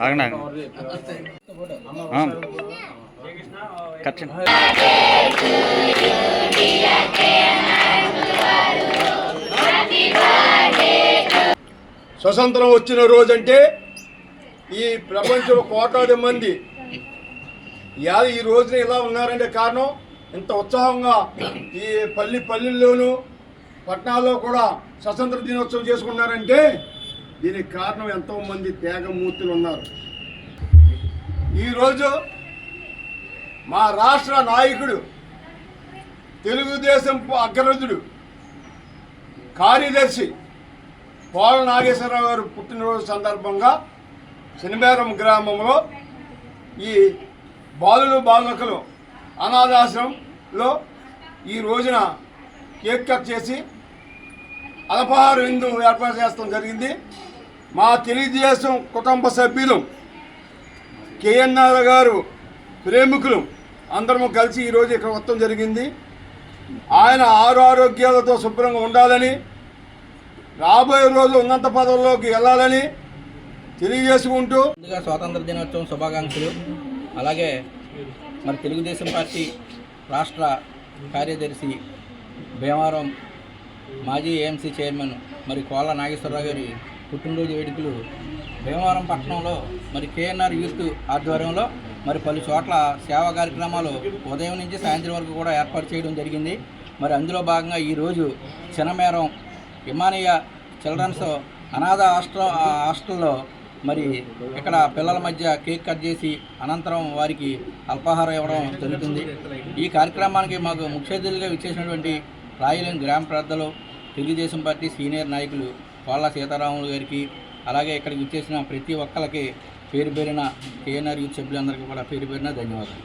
ఆగండి ఆగండి ఆ. కట్ చేయండి. స్వతంత్రం వచ్చిన రోజంటే ఈ ప్రపంచం కోట్లాది మంది యాద ఈ రోజున ఇలా ఉన్నారంటే కారణం ఇంత ఉత్సాహంగా ఈ పల్లి పల్లెల్లోనూ పట్టణాల్లో కూడా స్వతంత్ర దినోత్సవం చేసుకున్నారంటే దీనికి కారణం ఎంతోమంది త్యాగమూర్తులు ఉన్నారు. ఈరోజు మా రాష్ట్ర నాయకుడు తెలుగుదేశం అగ్రజుడు కార్యదర్శి పోల నాగేశ్వరరావు గారు పుట్టినరోజు సందర్భంగా శనిబేరం గ్రామంలో ఈ బాలులు బాలకులు అనాథాశ్రమంలో ఈ రోజున కేక్ కట్ చేసి అల్పహార విందు ఏర్పాటు చేస్తాం జరిగింది. మా తెలుగుదేశం కుటుంబ సభ్యులు కేఎన్ఆర్ గారు ప్రేమికులు అందరము కలిసి ఈరోజు ఇక్కడ మొత్తం జరిగింది. ఆయన ఆరు ఆరోగ్యాలతో శుభ్రంగా ఉండాలని రాబోయే రోజు ఉన్నత పదవుల్లోకి వెళ్ళాలని తెలియజేసుకుంటూ ముందుగా స్వాతంత్ర దినోత్సవం శుభాకాంక్షలు. అలాగే మరి తెలుగుదేశం పార్టీ రాష్ట్ర కార్యదర్శి భీమవరం మాజీ ఏఎంసీ చైర్మన్ మరి కోళ్ళ నాగేశ్వరరావు గారి పుట్టినరోజు వేడుకలు భీమవరం పట్టణంలో మరి కేఎన్ఆర్ యూత్ ఆధ్వర్యంలో మరి పలు చోట్ల సేవా కార్యక్రమాలు ఉదయం నుంచి సాయంత్రం వరకు కూడా ఏర్పాటు చేయడం జరిగింది. మరి అందులో భాగంగా ఈరోజు చిన్నమేరం హిమానయ చిల్డ్రన్స్ అనాథ హాస్టల్ హాస్టల్లో మరి ఇక్కడ పిల్లల మధ్య కేక్ కట్ చేసి అనంతరం వారికి అల్పాహారం ఇవ్వడం జరుగుతుంది. ఈ కార్యక్రమానికి మాకు ముఖ్య అతిథులుగా ఇచ్చేసినటువంటి రాయలం గ్రామ పెద్దలు తెలుగుదేశం పార్టీ సీనియర్ నాయకులు కోళ్ళ సీతారాములు గారికి అలాగే ఇక్కడికి ఇచ్చేసిన ప్రతి ఒక్కరికి పేరు పేరిన కేఎన్ఆర్ యూత్ సభ్యులందరికీ కూడా పేరు పేరిన ధన్యవాదాలు.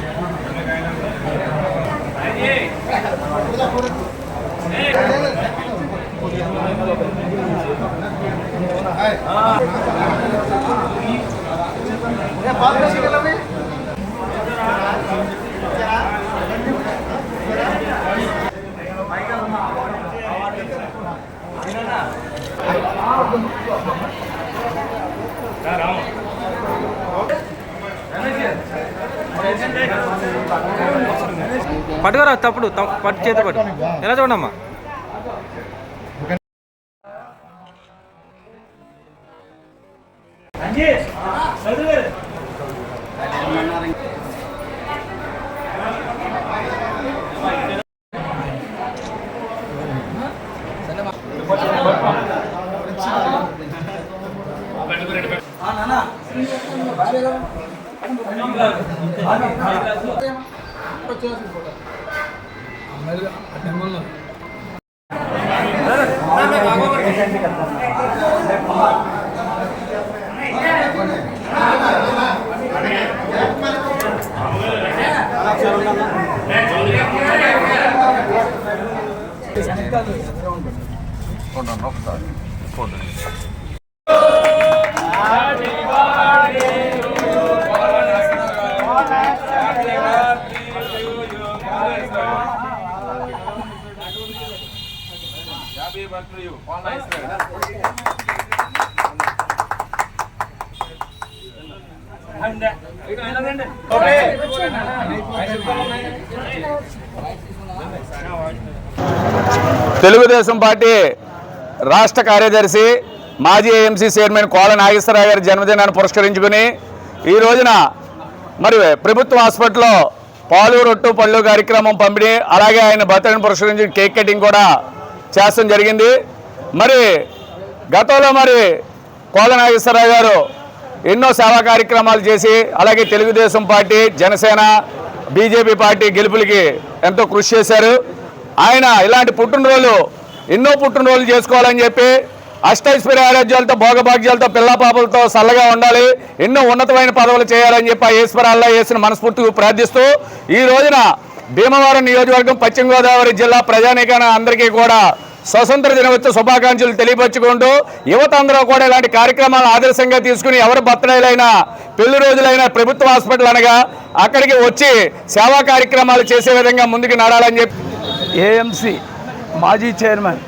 পাঁচ বেশি গেলে పట్టుకోరా తప్పుడు పట్టు చేతి పట్టు. ఎలా చూడమ్మా ఉంటాను ఒకసారి పోతుంది తెలుగుదేశం పార్టీ రాష్ట్ర కార్యదర్శి మాజీ ఏఎంసీ చైర్మన్ కోల నాగేశ్వరరావు గారి జన్మదినాన్ని పురస్కరించుకుని ఈ రోజున మరి ప్రభుత్వ హాస్పిటల్లో పాలు రొట్టు పళ్ళు కార్యక్రమం పంపిణీ అలాగే ఆయన బర్త్డేని పురస్కరించి కేక్ కటింగ్ కూడా చేస్తడం జరిగింది. మరి గతంలో మరి కోల నాగేశ్వరరావు గారు ఎన్నో సేవా కార్యక్రమాలు చేసి అలాగే Telugu Desam party Janasena BJP party గెలుపులకి ఎంతో కృషి చేశారు. ఆయన ఇలాంటి పుట్టినరోజులు ఎన్నో పుట్టినరోజులు చేసుకోవాలని చెప్పి అష్టైశ్వర్య ఆరోగ్యాలతో భోగభాగ్యాలతో పిల్ల పాపలతో చల్లగా ఉండాలి ఎన్నో ఉన్నతమైన పదవులు చేయాలని చెప్పి ఆ ఈశ్వరాల్లో వేసిన మనస్ఫూర్తిగా ప్రార్థిస్తూ ఈ రోజున భీమవరం నియోజకవర్గం పశ్చిమ గోదావరి జిల్లా ప్రజానీకరణ అందరికీ కూడా స్వతంత్ర దినోత్సవ శుభాకాంక్షలు తెలియపరచుకుంటూ యువత అందరూ కూడా ఇలాంటి కార్యక్రమాలను ఆదర్శంగా తీసుకుని ఎవరి బర్త్డేలైనా పెళ్ళి రోజులైనా ప్రభుత్వ హాస్పిటల్ అనగా అక్కడికి వచ్చి సేవా కార్యక్రమాలు చేసే విధంగా ముందుకు నడాలని చెప్పి ఏఎంసీ మాజీ చైర్మన్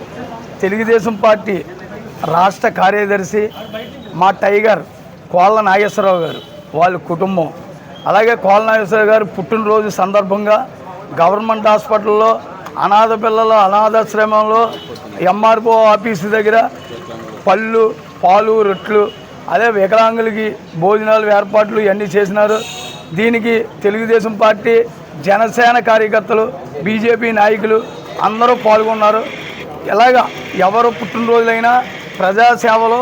తెలుగుదేశం పార్టీ రాష్ట్ర కార్యదర్శి మా టైగర్ కోళ్ళ నాగేశ్వరరావు గారు వాళ్ళ కుటుంబం. అలాగే కోళ్ళ నాగేశ్వరరావు గారు పుట్టినరోజు సందర్భంగా గవర్నమెంట్ హాస్పిటల్లో అనాథ పిల్లలు అనాథాశ్రమంలో ఎంఆర్ఓ ఆఫీసు దగ్గర పళ్ళు పాలు రొట్లు అదే వికలాంగులకి భోజనాలు ఏర్పాట్లు ఇవన్నీ చేసినారు. దీనికి తెలుగుదేశం పార్టీ జనసేన కార్యకర్తలు బీజేపీ నాయకులు అందరూ పాల్గొన్నారు. ఇలాగా ఎవరు పుట్టినరోజులైనా ప్రజాసేవలో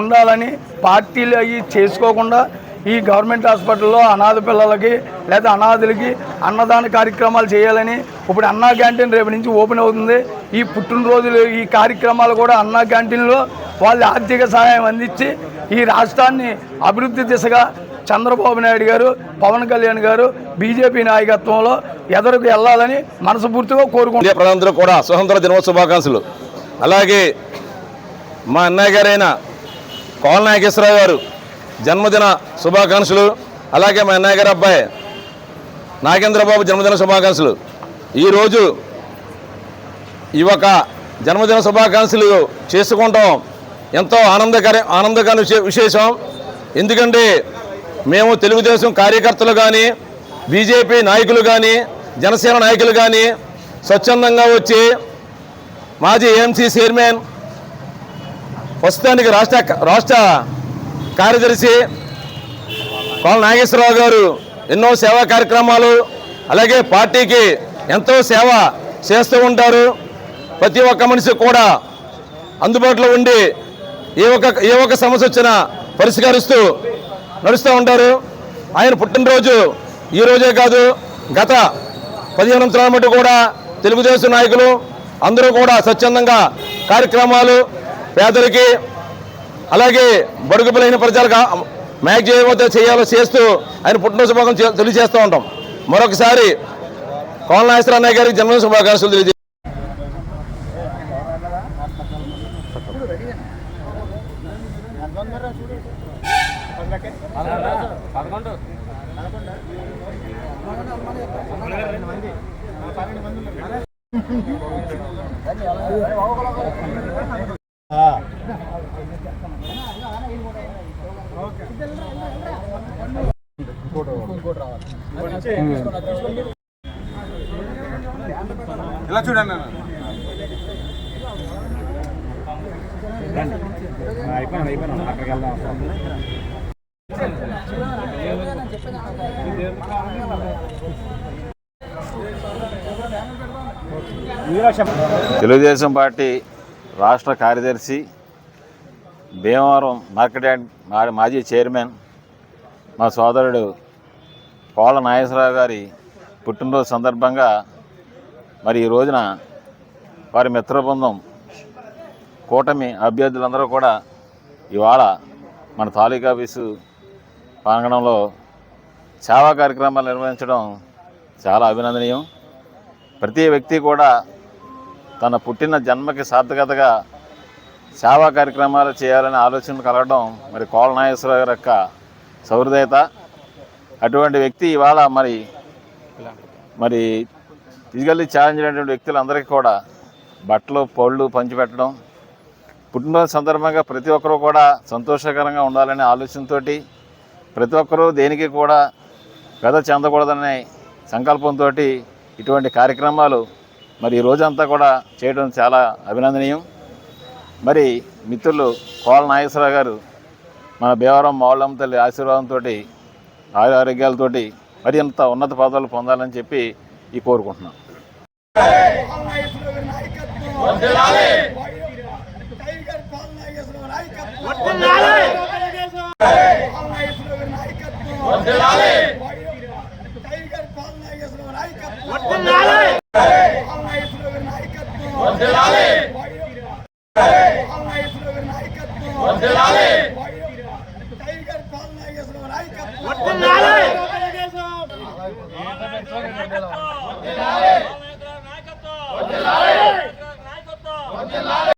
ఉండాలని పార్టీలు అవి చేసుకోకుండా ఈ గవర్నమెంట్ హాస్పిటల్లో అనాథ పిల్లలకి లేదా అనాథులకి అన్నదాన కార్యక్రమాలు చేయాలని ఇప్పుడు అన్నా క్యాంటీన్ రేపు నుంచి ఓపెన్ అవుతుంది. ఈ పుట్టినరోజులు ఈ కార్యక్రమాలు కూడా అన్నా క్యాంటీన్లో వాళ్ళు ఆర్థిక సహాయం అందించి ఈ రాష్ట్రాన్ని అభివృద్ధి దిశగా చంద్రబాబు నాయుడు గారు పవన్ కళ్యాణ్ గారు బీజేపీ నాయకత్వంలో ఎదురుకు వెళ్ళాలని మనస్ఫూర్తిగా కోరుకుంటున్నారు ప్రజలందరూ కూడా స్వతంత్ర దినోత్సవ శుభాకాంక్షలు. అలాగే మా అన్నయ్య గారైన కోల నాగేశ్వరరావు గారు జన్మదిన శుభాకాంక్షలు. అలాగే మా అన్నయ్య గారి అబ్బాయి నాగేంద్రబాబు జన్మదిన శుభాకాంక్షలు. ఈరోజు ఈ యొక్క జన్మదిన శుభాకాంక్షలు చేసుకుంటాం. ఎంతో ఆనందకర ఆనందకర విశేషం. ఎందుకంటే మేము తెలుగుదేశం కార్యకర్తలు కానీ బీజేపీ నాయకులు కానీ జనసేన నాయకులు కానీ స్వచ్ఛందంగా వచ్చి మాజీ ఏఎంసీ చైర్మన్ ప్రస్తుతానికి రాష్ట్ర రాష్ట్ర కార్యదర్శి కోల నాగేశ్వరరావు గారు ఎన్నో సేవా కార్యక్రమాలు అలాగే పార్టీకి ఎంతో సేవ చేస్తూ ఉంటారు. ప్రతి ఒక్క మనిషి కూడా అందుబాటులో ఉండి ఏ ఒక్క ఏ ఒక్క సమస్య వచ్చినా పరిష్కరిస్తూ నడుస్తూ ఉంటారు. ఆయన పుట్టినరోజు ఈ రోజే కాదు గత పదిహేను సంవత్సరాల మటు కూడా తెలుగుదేశం నాయకులు అందరూ కూడా స్వచ్ఛందంగా కార్యక్రమాలు పేదలకి అలాగే బడుగు బలైన ప్రజలకు మ్యాచ్ చేయబోతే చేయాలో చేస్తూ ఆయన పుట్టిన శుభాకం తెలియజేస్తూ ఉంటాం. మరొకసారి కోన నాగేశ్వర అన్నయ్య గారికి జన్మదిన శుభాకాంక్షలు తెలియజే ఇలా చూడండి తెలుగుదేశం పార్టీ రాష్ట్ర కార్యదర్శి భీమవరం మార్కెట్ యార్డ్ మా- మాజీ చైర్మన్ మా సోదరుడు కోళ్ళ నాగేశ్వరరావు గారి పుట్టినరోజు సందర్భంగా మరి ఈ రోజున వారి మిత్ర బృందం కూటమి అభ్యర్థులందరూ కూడా ఇవాళ మన తాలూకా ఆఫీసు ప్రాంగణంలో సేవా కార్యక్రమాలు నిర్వహించడం చాలా అభినందనీయం. ప్రతి వ్యక్తి కూడా తన పుట్టిన జన్మకి సార్థకతగా సేవా కార్యక్రమాలు చేయాలనే ఆలోచన కలగడం మరి కోల నాగేశ్వరరావు గారి యొక్క సౌహృదయత. అటువంటి వ్యక్తి ఇవాళ మరి మరి ఫిజికల్లీ ఛాలెంజ్ అయినటువంటి వ్యక్తులందరికీ కూడా బట్టలు పళ్ళు పంచిపెట్టడం పుట్టినరోజు సందర్భంగా ప్రతి ఒక్కరూ కూడా సంతోషకరంగా ఉండాలనే ఆలోచనతోటి ప్రతి ఒక్కరూ దేనికి కూడా వ్యధ చెందకూడదనే సంకల్పంతో ఇటువంటి కార్యక్రమాలు మరి ఈ రోజంతా కూడా చేయడం చాలా అభినందనీయం. మరి మిత్రులు కోల నాగేశ్వరరావు గారు మన భీమవరం మౌళ్ళమ్మ తల్లి ఆశీర్వాదంతో ఆరోగ్యాలతోటి మరింత ఉన్నత పదవులు పొందాలని చెప్పి ఈ కోరుకుంటున్నాం